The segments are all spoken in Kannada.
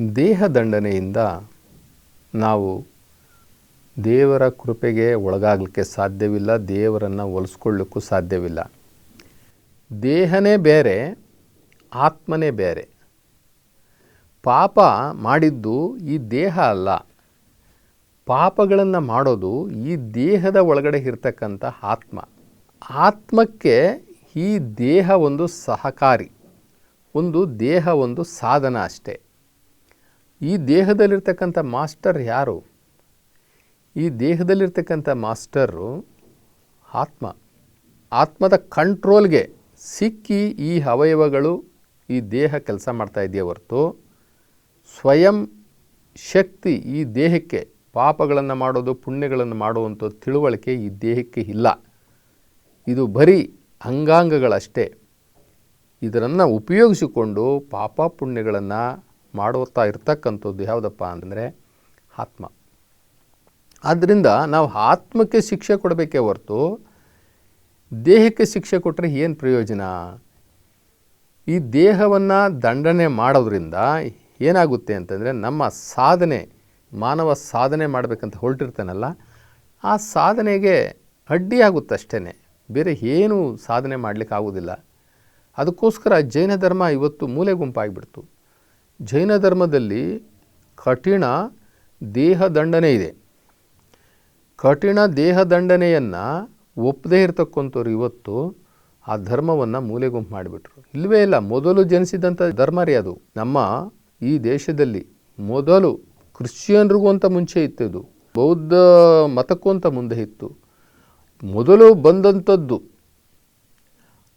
ದೇಹ ದಂಡನೆಯಿಂದ ನಾವು ದೇವರ ಕೃಪೆಗೆ ಒಳಗಾಗಲಿಕ್ಕೆ ಸಾಧ್ಯವಿಲ್ಲ, ದೇವರನ್ನು ಒಲಿಸ್ಕೊಳ್ಳಿಕ್ಕೂ ಸಾಧ್ಯವಿಲ್ಲ. ದೇಹನೇ ಬೇರೆ, ಆತ್ಮನೇ ಬೇರೆ. ಪಾಪ ಮಾಡಿದ್ದು ಈ ದೇಹ ಅಲ್ಲ. ಪಾಪಗಳನ್ನು ಮಾಡೋದು ಈ ದೇಹದ ಒಳಗಡೆ ಇರ್ತಕ್ಕಂಥ ಆತ್ಮ. ಆತ್ಮಕ್ಕೆ ಈ ದೇಹ ಒಂದು ಸಹಕಾರಿ, ಒಂದು ದೇಹ ಒಂದು ಸಾಧನ ಅಷ್ಟೇ. ಈ ದೇಹದಲ್ಲಿರ್ತಕ್ಕಂಥ ಮಾಸ್ಟರ್ ಯಾರು? ಈ ದೇಹದಲ್ಲಿರ್ತಕ್ಕಂಥ ಮಾಸ್ಟರು ಆತ್ಮ. ಆತ್ಮದ ಕಂಟ್ರೋಲ್ಗೆ ಸಿಕ್ಕಿ ಈ ಅವಯವಗಳು ಈ ದೇಹ ಕೆಲಸ ಮಾಡ್ತಾ ಇದೆಯೇ ಹೊರತು ಸ್ವಯಂ ಶಕ್ತಿ ಈ ದೇಹಕ್ಕೆ ಪಾಪಗಳನ್ನು ಮಾಡೋದು, ಪುಣ್ಯಗಳನ್ನು ಮಾಡುವಂಥ ತಿಳುವಳಿಕೆ ಈ ದೇಹಕ್ಕೆ ಇಲ್ಲ. ಇದು ಬರೀ ಅಂಗಾಂಗಗಳಷ್ಟೇ. ಇದರನ್ನು ಉಪಯೋಗಿಸಿಕೊಂಡು ಪಾಪ ಪುಣ್ಯಗಳನ್ನು ಮಾಡುತ್ತಾ ಇರ್ತಕ್ಕಂಥದ್ದು ಯಾವುದಪ್ಪ ಅಂದರೆ ಆತ್ಮ. ಆದ್ದರಿಂದ ನಾವು ಆತ್ಮಕ್ಕೆ ಶಿಕ್ಷೆ ಕೊಡಬೇಕೇ ಹೊರತು ದೇಹಕ್ಕೆ ಶಿಕ್ಷೆ ಕೊಟ್ಟರೆ ಏನು ಪ್ರಯೋಜನ? ಈ ದೇಹವನ್ನು ದಂಡನೆ ಮಾಡೋದ್ರಿಂದ ಏನಾಗುತ್ತೆ ಅಂತಂದರೆ ನಮ್ಮ ಸಾಧನೆ, ಮಾನವ ಸಾಧನೆ ಮಾಡಬೇಕಂತ ಹೊರಟಿರ್ತಾನಲ್ಲ, ಆ ಸಾಧನೆಗೆ ಅಡ್ಡಿಯಾಗುತ್ತೆ ಅಷ್ಟೇ ಬೇರೆ ಏನೂ ಸಾಧನೆ ಮಾಡಲಿಕ್ಕೆ ಆಗೋದಿಲ್ಲ ಅದಕ್ಕೋಸ್ಕರ ಜೈನ ಧರ್ಮ ಇವತ್ತು ಮೂಲೆ ಗುಂಪಾಗಿಬಿಡ್ತು ಜೈನ ಧರ್ಮದಲ್ಲಿ ಕಠಿಣ ದೇಹ ದಂಡನೆ ಇದೆ. ಕಠಿಣ ದೇಹ ದಂಡನೆಯನ್ನು ಒಪ್ಪದೇ ಇರತಕ್ಕಂಥವ್ರು ಇವತ್ತು ಆ ಧರ್ಮವನ್ನು ಮೂಲೆಗುಂಪು ಮಾಡಿಬಿಟ್ರು. ಇಲ್ಲವೇ ಇಲ್ಲ, ಮೊದಲು ಜನಿಸಿದಂಥ ಧರ್ಮ ರೀ ಅದು. ನಮ್ಮ ಈ ದೇಶದಲ್ಲಿ ಮೊದಲು ಕ್ರಿಶ್ಚಿಯನ್ರಿಗೂ ಅಂತ ಮುಂಚೆ ಇತ್ತು ಬೌದ್ಧ ಮತಕ್ಕೂ ಅಂತ ಮುಂದೆ ಇತ್ತು. ಮೊದಲು ಬಂದಂಥದ್ದು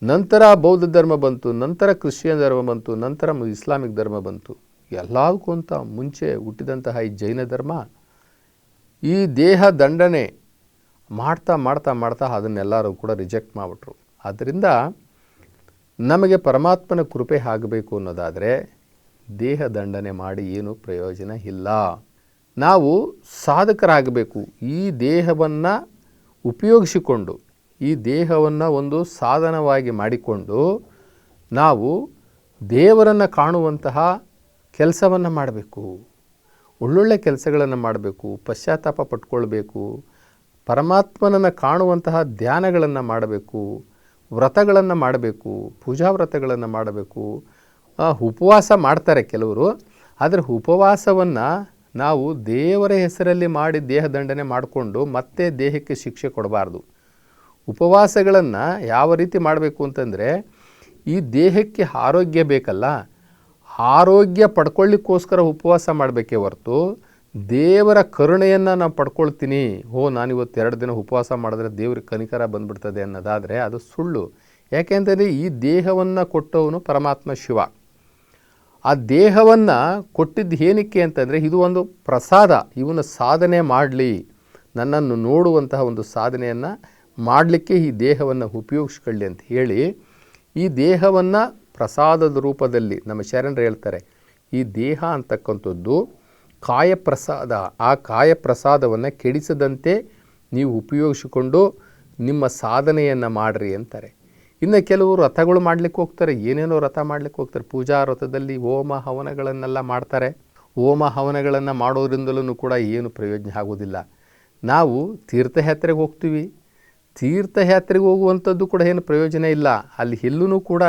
ನಂತರ ಬೌದ್ಧ ಧರ್ಮ ಬಂತು, ನಂತರ ಕ್ರಿಶ್ಚಿಯನ್ ಧರ್ಮ ಬಂತು, ನಂತರ ಇಸ್ಲಾಮಿಕ್ ಧರ್ಮ ಬಂತು. ಎಲ್ಲದಕ್ಕೂ ಅಂತ ಮುಂಚೆ ಹುಟ್ಟಿದಂತಹ ಈ ಜೈನ ಧರ್ಮ, ಈ ದೇಹ ದಂಡನೆ ಮಾಡ್ತಾ ಮಾಡ್ತಾ ಮಾಡ್ತಾ ಅದನ್ನೆಲ್ಲರೂ ಕೂಡ ರಿಜೆಕ್ಟ್ ಮಾಡಿಬಿಟ್ರು. ಆದ್ದರಿಂದ ನಮಗೆ ಪರಮಾತ್ಮನ ಕೃಪೆ ಆಗಬೇಕು ಅನ್ನೋದಾದರೆ ದೇಹ ದಂಡನೆ ಮಾಡಿ ಏನು ಪ್ರಯೋಜನ ಇಲ್ಲ. ನಾವು ಸಾಧಕರಾಗಬೇಕು. ಈ ದೇಹವನ್ನು ಉಪಯೋಗಿಸಿಕೊಂಡು ಈ ದೇಹವನ್ನು ಒಂದು ಸಾಧನವಾಗಿ ಮಾಡಿಕೊಂಡು ನಾವು ದೇವರನ್ನು ಕಾಣುವಂತಹ ಕೆಲಸವನ್ನು ಮಾಡಬೇಕು. ಒಳ್ಳೊಳ್ಳೆ ಕೆಲಸಗಳನ್ನು ಮಾಡಬೇಕು, ಪಶ್ಚಾತ್ತಾಪ ಪಟ್ಕೊಳ್ಬೇಕು, ಪರಮಾತ್ಮನನ್ನು ಕಾಣುವಂತಹ ಧ್ಯಾನಗಳನ್ನು ಮಾಡಬೇಕು, ವ್ರತಗಳನ್ನು ಮಾಡಬೇಕು, ಪೂಜಾ ವ್ರತಗಳನ್ನು ಮಾಡಬೇಕು. ಉಪವಾಸ ಮಾಡ್ತಾರೆ ಕೆಲವರು, ಆದರೆ ಉಪವಾಸವನ್ನು ನಾವು ದೇವರ ಹೆಸರಲ್ಲಿ ಮಾಡಿ ದೇಹ ದಂಡನೆ ಮಾಡಿಕೊಂಡು ಮತ್ತೆ ದೇಹಕ್ಕೆ ಶಿಕ್ಷೆ ಕೊಡಬಾರ್ದು. ಉಪವಾಸಗಳನ್ನು ಯಾವ ರೀತಿ ಮಾಡಬೇಕು ಅಂತಂದರೆ, ಈ ದೇಹಕ್ಕೆ ಆರೋಗ್ಯ ಬೇಕಲ್ಲ, ಆರೋಗ್ಯ ಪಡ್ಕೊಳ್ಳಿಕ್ಕೋಸ್ಕರ ಉಪವಾಸ ಮಾಡಬೇಕೇ ಹೊರತು, ದೇವರ ಕರುಣೆಯನ್ನು ನಾನು ಪಡ್ಕೊಳ್ತೀನಿ ಓ ನಾನಿವತ್ತು ಎರಡು ದಿನ ಉಪವಾಸ ಮಾಡಿದ್ರೆ ದೇವ್ರಿಗೆ ಕನಿಕರ ಬಂದ್ಬಿಡ್ತದೆ ಅನ್ನೋದಾದರೆ ಅದು ಸುಳ್ಳು. ಯಾಕೆಂದರೆ ಈ ದೇಹವನ್ನು ಕೊಟ್ಟವನು ಪರಮಾತ್ಮ ಶಿವ. ಆ ದೇಹವನ್ನು ಕೊಟ್ಟಿದ್ದು ಏನಕ್ಕೆ ಅಂತಂದರೆ, ಇದು ಒಂದು ಪ್ರಸಾದ ಇವನ ಸಾಧನೆ ಮಾಡಲಿ, ನನ್ನನ್ನು ನೋಡುವಂತಹ ಒಂದು ಸಾಧನೆಯನ್ನು ಮಾಡಲಿಕ್ಕೆ ಈ ದೇಹವನ್ನು ಉಪಯೋಗಿಸ್ಕೊಳ್ಳಿ ಅಂತ ಹೇಳಿ ಈ ದೇಹವನ್ನು ಪ್ರಸಾದದ ರೂಪದಲ್ಲಿ ನಮ್ಮ ಶರಣರು ಹೇಳ್ತಾರೆ, ಈ ದೇಹ ಅಂತಕ್ಕಂಥದ್ದು ಕಾಯಪ್ರಸಾದ, ಆ ಕಾಯಪ್ರಸಾದವನ್ನು ಕೆಡಿಸದಂತೆ ನೀವು ಉಪಯೋಗಿಸಿಕೊಂಡು ನಿಮ್ಮ ಸಾಧನೆಯನ್ನು ಮಾಡಿರಿ ಅಂತಾರೆ. ಇನ್ನು ಕೆಲವರು ರಥಗಳು ಮಾಡಲಿಕ್ಕೆ ಹೋಗ್ತಾರೆ, ಏನೇನೋ ರಥ ಮಾಡಲಿಕ್ಕೆ ಹೋಗ್ತಾರೆ, ಪೂಜಾ ರಥದಲ್ಲಿ ಹೋಮ ಹವನಗಳನ್ನೆಲ್ಲ ಮಾಡ್ತಾರೆ. ಹೋಮ ಹವನಗಳನ್ನು ಮಾಡೋದ್ರಿಂದಲೂ ಕೂಡ ಏನು ಪ್ರಯೋಜನ ಆಗೋದಿಲ್ಲ. ನಾವು ತೀರ್ಥಯಾತ್ರೆಗೆ ಹೋಗ್ತೀವಿ ತೀರ್ಥಯಾತ್ರೆಗೆ ಹೋಗುವಂಥದ್ದು ಕೂಡ ಏನು ಪ್ರಯೋಜನ ಇಲ್ಲ. ಅಲ್ಲಿ ಎಲ್ಲೂ ಕೂಡ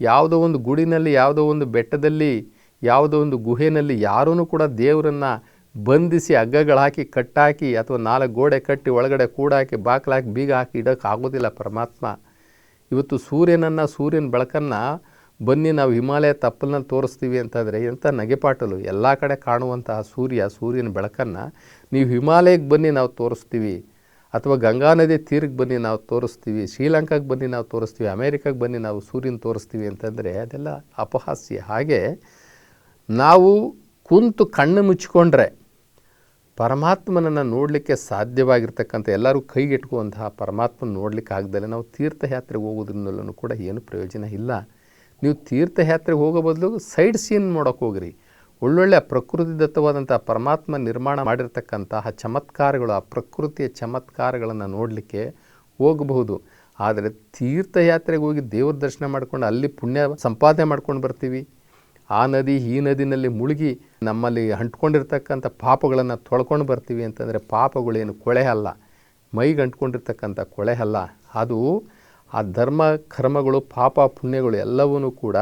ಯಾವುದೋ ಒಂದು ಗುಡಿನಲ್ಲಿ, ಯಾವುದೋ ಒಂದು ಬೆಟ್ಟದಲ್ಲಿ, ಯಾವುದೋ ಒಂದು ಗುಹೆಯಲ್ಲಿ ಯಾರೂ ಕೂಡ ದೇವರನ್ನು ಬಂಧಿಸಿ ಹಗ್ಗಗಳು ಹಾಕಿ ಕಟ್ಟಾಕಿ ಅಥವಾ ನಾಲ್ಕು ಗೋಡೆ ಕಟ್ಟಿ ಒಳಗಡೆ ಕೂಡಾಕಿ ಬಾಗಿಲಾಕಿ ಬೀಗ ಹಾಕಿ ಇಡೋಕ್ಕೆ ಆಗೋದಿಲ್ಲ ಪರಮಾತ್ಮ. ಇವತ್ತು ಸೂರ್ಯನನ್ನು, ಸೂರ್ಯನ ಬೆಳಕನ್ನು ಬನ್ನಿ ನಾವು ಹಿಮಾಲಯ ತಪ್ಪಲಿನಲ್ಲಿ ತೋರಿಸ್ತೀವಿ ಅಂತಂದರೆ ಎಂಥ ನಗೆಪಾಟಲು. ಎಲ್ಲ ಕಡೆ ಕಾಣುವಂತಹ ಸೂರ್ಯ, ಸೂರ್ಯನ ಬೆಳಕನ್ನು ನೀವು ಹಿಮಾಲಯಕ್ಕೆ ಬನ್ನಿ ನಾವು ತೋರಿಸ್ತೀವಿ. ಅಥವಾ ಗಂಗಾ ನದಿ ತೀರಕ್ಕೆ ಬನ್ನಿ ನಾವು ತೋರಿಸ್ತೀವಿ, ಶ್ರೀಲಂಕಾಗೆ ಬನ್ನಿ ನಾವು ತೋರಿಸ್ತೀವಿ, ಅಮೇರಿಕಾಗೆ ಬನ್ನಿ ನಾವು ಸೂರ್ಯನ ತೋರಿಸ್ತೀವಿ ಅಂತಂದರೆ ಅದೆಲ್ಲ ಅಪಹಾಸ್ಯ. ಹಾಗೆ ನಾವು ಕುಂತು ಕಣ್ಣು ಮುಚ್ಚಿಕೊಂಡ್ರೆ ಪರಮಾತ್ಮನನ್ನು ನೋಡಲಿಕ್ಕೆ ಸಾಧ್ಯವಾಗಿರ್ತಕ್ಕಂಥ, ಎಲ್ಲರೂ ಕೈಗೆಟುಕುವಂತಹ ಪರಮಾತ್ಮನ ನೋಡಲಿಕ್ಕೆ ಆಗದಲ್ಲೇ ನಾವು ತೀರ್ಥಯಾತ್ರೆಗೆ ಹೋಗೋದ್ರಿಂದಲೂ ಕೂಡ ಏನು ಪ್ರಯೋಜನ ಇಲ್ಲ. ನೀವು ತೀರ್ಥಯಾತ್ರೆಗೆ ಹೋಗೋ ಬದಲು ಸೈಡ್ ಸೀನ್ ನೋಡೋಕೆ ಹೋಗ್ರಿ. ಒಳ್ಳೊಳ್ಳೆ ಪ್ರಕೃತಿದತ್ತವಾದಂಥ ಪರಮಾತ್ಮ ನಿರ್ಮಾಣ ಮಾಡಿರ್ತಕ್ಕಂತಹ ಚಮತ್ಕಾರಗಳು, ಆ ಪ್ರಕೃತಿಯ ಚಮತ್ಕಾರಗಳನ್ನು ನೋಡಲಿಕ್ಕೆ ಹೋಗಬಹುದು. ಆದರೆ ತೀರ್ಥಯಾತ್ರೆಗೆ ಹೋಗಿ ದೇವ್ರ ದರ್ಶನ ಮಾಡ್ಕೊಂಡು ಅಲ್ಲಿ ಪುಣ್ಯ ಸಂಪಾದನೆ ಮಾಡ್ಕೊಂಡು ಬರ್ತೀವಿ. ಆ ನದಿ, ಈ ನದಿನಲ್ಲಿ ಮುಳುಗಿ ನಮ್ಮಲ್ಲಿ ಅಂಟ್ಕೊಂಡಿರ್ತಕ್ಕಂಥ ಪಾಪಗಳನ್ನು ತೊಳ್ಕೊಂಡು ಬರ್ತೀವಿ ಅಂತಂದರೆ ಪಾಪಗಳೇನು ಕೊಳೆ ಅಲ್ಲ. ಮೈಗೆ ಅಂಟ್ಕೊಂಡಿರ್ತಕ್ಕಂಥ ಕೊಳೆ ಅಲ್ಲ. ಅದು ಆ ಧರ್ಮ, ಕರ್ಮಗಳು, ಪಾಪ, ಪುಣ್ಯಗಳು ಎಲ್ಲವೂ ಕೂಡ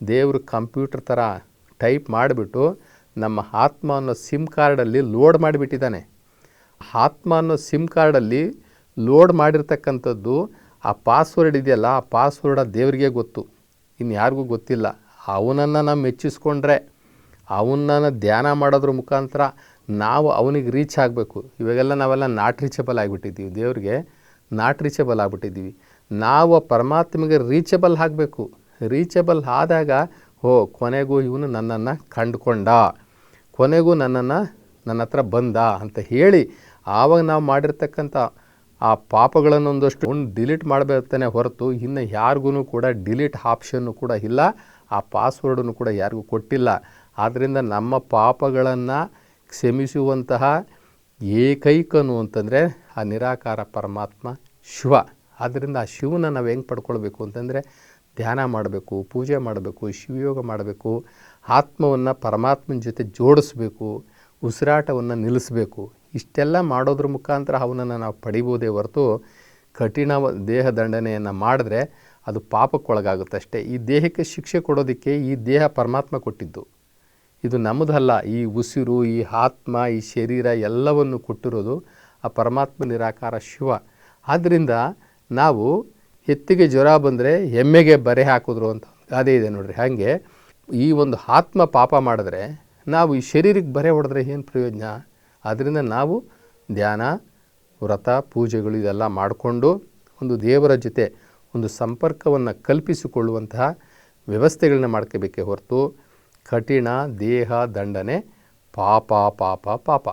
ದೇವರು ಕಂಪ್ಯೂಟರ್ ಥರ ಟೈಪ್ ಮಾಡಿಬಿಟ್ಟು ನಮ್ಮ ಆತ್ಮ ಅನ್ನೋ ಸಿಮ್ ಕಾರ್ಡಲ್ಲಿ ಲೋಡ್ ಮಾಡಿಬಿಟ್ಟಿದ್ದಾನೆ. ಆತ್ಮ ಅನ್ನೋ ಸಿಮ್ ಕಾರ್ಡಲ್ಲಿ ಲೋಡ್ ಮಾಡಿರ್ತಕ್ಕಂಥದ್ದು ಆ ಪಾಸ್ವರ್ಡ್ ಇದೆಯಲ್ಲ, ಆ ಪಾಸ್ವರ್ಡ್ ದೇವರಿಗೆ ಗೊತ್ತು. ಇನ್ನು ಯಾರಿಗೂ ಗೊತ್ತಿಲ್ಲ. ಅವನನ್ನು ನಾವು ಮೆಚ್ಚಿಸ್ಕೊಂಡ್ರೆ, ಅವನನ್ನು ಧ್ಯಾನ ಮಾಡೋದ್ರ ಮುಖಾಂತರ ನಾವು ಅವನಿಗೆ ರೀಚ್ ಆಗಬೇಕು. ಇವಾಗೆಲ್ಲ ನಾವೆಲ್ಲ ನಾಟ್ ರೀಚಬಲ್ ಆಗಿಬಿಟ್ಟಿದ್ದೀವಿ. ದೇವ್ರಿಗೆ ನಾಟ್ ರೀಚಬಲ್ ಆಗಿಬಿಟ್ಟಿದ್ದೀವಿ. ನಾವು ಪರಮಾತ್ಮಗೆ ರೀಚಬಲ್ ಆಗಬೇಕು. ರೀಚಬಲ್ ಆದಾಗ ಓ ಕೊನೆಗೂ ಇವನು ನನ್ನನ್ನು ಕಂಡುಕೊಂಡ. ಕೊನೆಗೂ ನನ್ನನ್ನು ನನ್ನ ಹತ್ರ ಬಂದ ಅಂತ ಹೇಳಿ ಆವಾಗ ನಾವು ಮಾಡಿರ್ತಕ್ಕಂಥ ಆ ಪಾಪಗಳನ್ನು ಒಂದಷ್ಟು ಒಂದು ಡಿಲೀಟ್ ಮಾಡಬೇಕಂತಾನೆ ಹೊರತು ಇನ್ನು ಯಾರಿಗೂ ಕೂಡ ಡಿಲೀಟ್ ಆಪ್ಷನ್ನು ಕೂಡ ಇಲ್ಲ, ಆ ಪಾಸ್ವರ್ಡನ್ನು ಕೂಡ ಯಾರಿಗೂ ಕೊಟ್ಟಿಲ್ಲ. ಆದ್ದರಿಂದ ನಮ್ಮ ಪಾಪಗಳನ್ನು ಕ್ಷಮಿಸುವಂತಹ ಏಕೈಕನು ಅಂತಂದರೆ ಆ ನಿರಾಕಾರ ಪರಮಾತ್ಮ ಶಿವ. ಆದ್ದರಿಂದ ಆ ಶಿವನ ನಾವು ಹೆಂಗೆ ಪಡ್ಕೊಳ್ಬೇಕು ಅಂತಂದರೆ ಧ್ಯಾನ ಮಾಡಬೇಕು, ಪೂಜೆ ಮಾಡಬೇಕು, ಶಿವಯೋಗ ಮಾಡಬೇಕು, ಆತ್ಮವನ್ನು ಪರಮಾತ್ಮನ ಜೊತೆ ಜೋಡಿಸ್ಬೇಕು, ಉಸಿರಾಟವನ್ನು ನಿಲ್ಲಿಸಬೇಕು. ಇಷ್ಟೆಲ್ಲ ಮಾಡೋದ್ರ ಮುಖಾಂತರ ಅವನನ್ನು ನಾವು ಪಡಿಬೋದೇ ಹೊರತು ಕಠಿಣ ದೇಹ ದಂಡನೆಯನ್ನು ಮಾಡಿದ್ರೆ ಅದು ಪಾಪಕ್ಕೊಳಗಾಗುತ್ತೆ ಅಷ್ಟೇ. ಈ ದೇಹಕ್ಕೆ ಶಿಕ್ಷೆ ಕೊಡೋದಕ್ಕೆ ಈ ದೇಹ ಪರಮಾತ್ಮ ಕೊಟ್ಟಿದ್ದು. ಇದು ನಮ್ಮದಲ್ಲ, ಈ ಉಸಿರು, ಈ ಆತ್ಮ, ಈ ಶರೀರ ಎಲ್ಲವನ್ನು ಕೊಟ್ಟಿರೋದು ಆ ಪರಮಾತ್ಮ ನಿರಾಕಾರ ಶಿವ. ಆದ್ದರಿಂದ ನಾವು ಎತ್ತಿಗೆ ಜ್ವರ ಬಂದರೆ ಎಮ್ಮೆಗೆ ಬರೆ ಹಾಕಿದ್ರು ಅಂತ ಗಾದೆ ಇದೆ ನೋಡ್ರಿ. ಹಾಗೆ ಈ ಒಂದು ಆತ್ಮ ಪಾಪ ಮಾಡಿದ್ರೆ ನಾವು ಈ ಶರೀರಕ್ಕೆ ಬರೆ ಹೊಡೆದ್ರೆ ಏನು ಪ್ರಯೋಜನ? ಅದರಿಂದ ನಾವು ಧ್ಯಾನ, ವ್ರತ, ಪೂಜೆಗಳು ಇದೆಲ್ಲ ಮಾಡಿಕೊಂಡು ಒಂದು ದೇವರ ಜೊತೆ ಒಂದು ಸಂಪರ್ಕವನ್ನು ಕಲ್ಪಿಸಿಕೊಳ್ಳುವಂತಹ ವ್ಯವಸ್ಥೆಗಳನ್ನ ಮಾಡ್ಕೋಬೇಕೇ ಹೊರತು ಕಠಿಣ ದೇಹ ದಂಡನೆ ಪಾಪ ಪಾಪ ಪಾಪ.